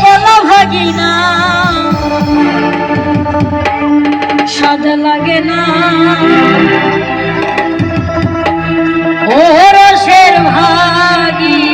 ভালো ভাগি না স্বাদ লাগে না। ও রসের ভাগি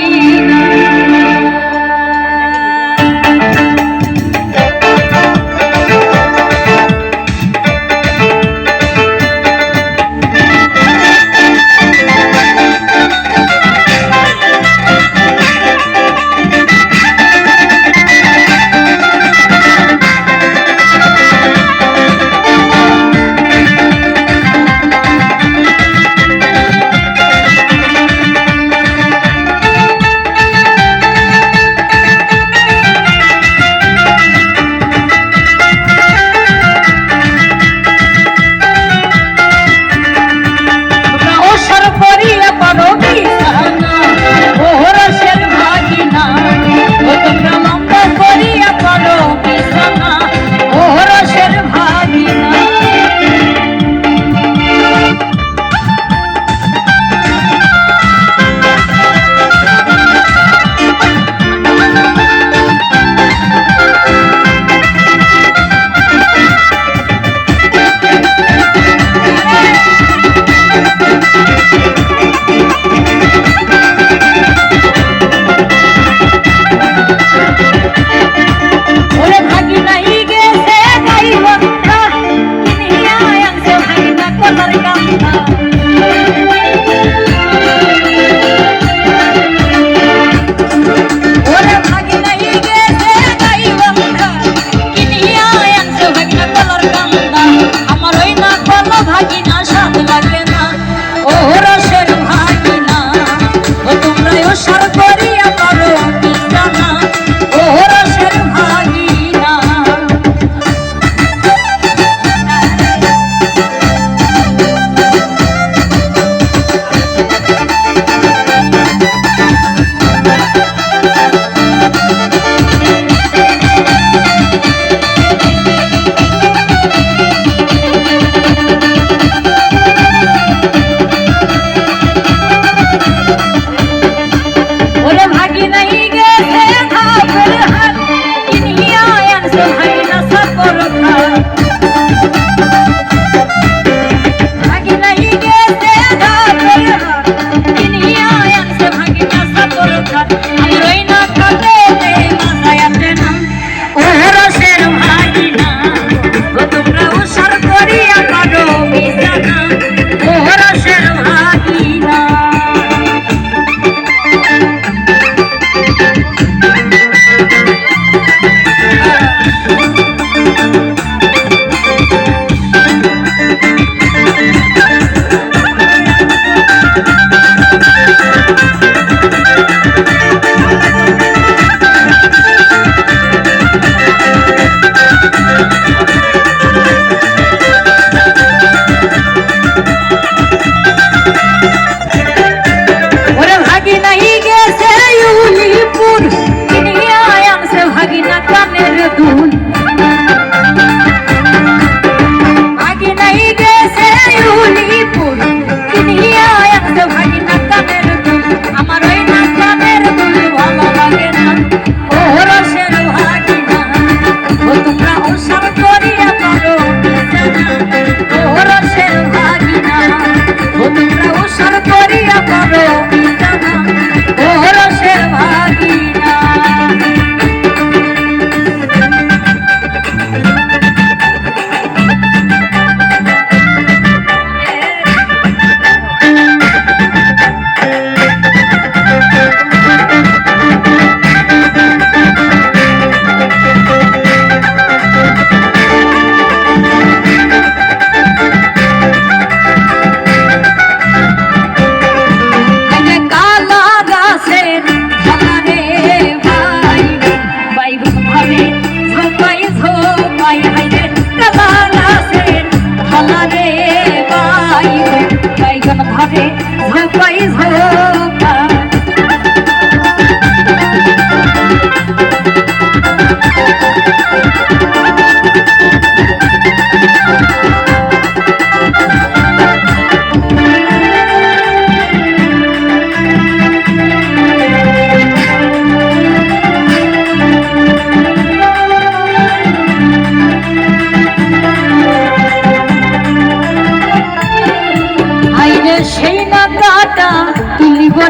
ভজন ভাবে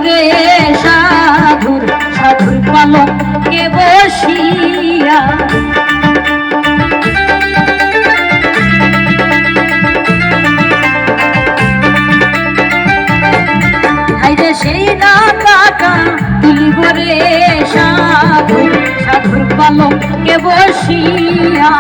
রে সাধুর সাধুর পালক বসিয়া। সেই না কাকা তুলিব রে সাধুর পালক বসিয়া।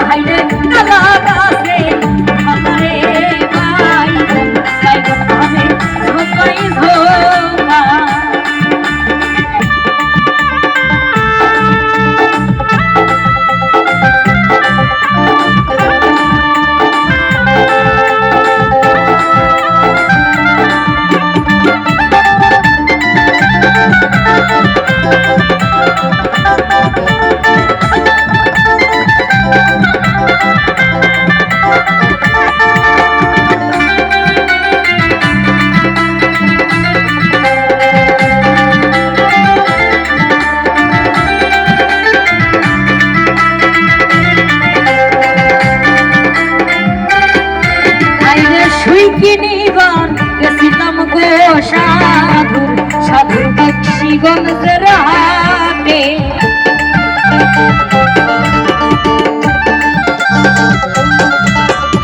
শুই কিনিবার গেছিলাম গো সাধুর সাধুর বক্সিগঞ্জের হাটে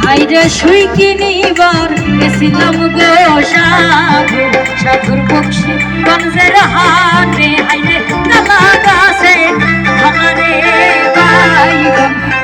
আইরে শুই কিনিবার গেছিলাম গো সাধুর সাধুর বক্সিগঞ্জের হাটে আইরে কালা গাছে বাইগন বাইগন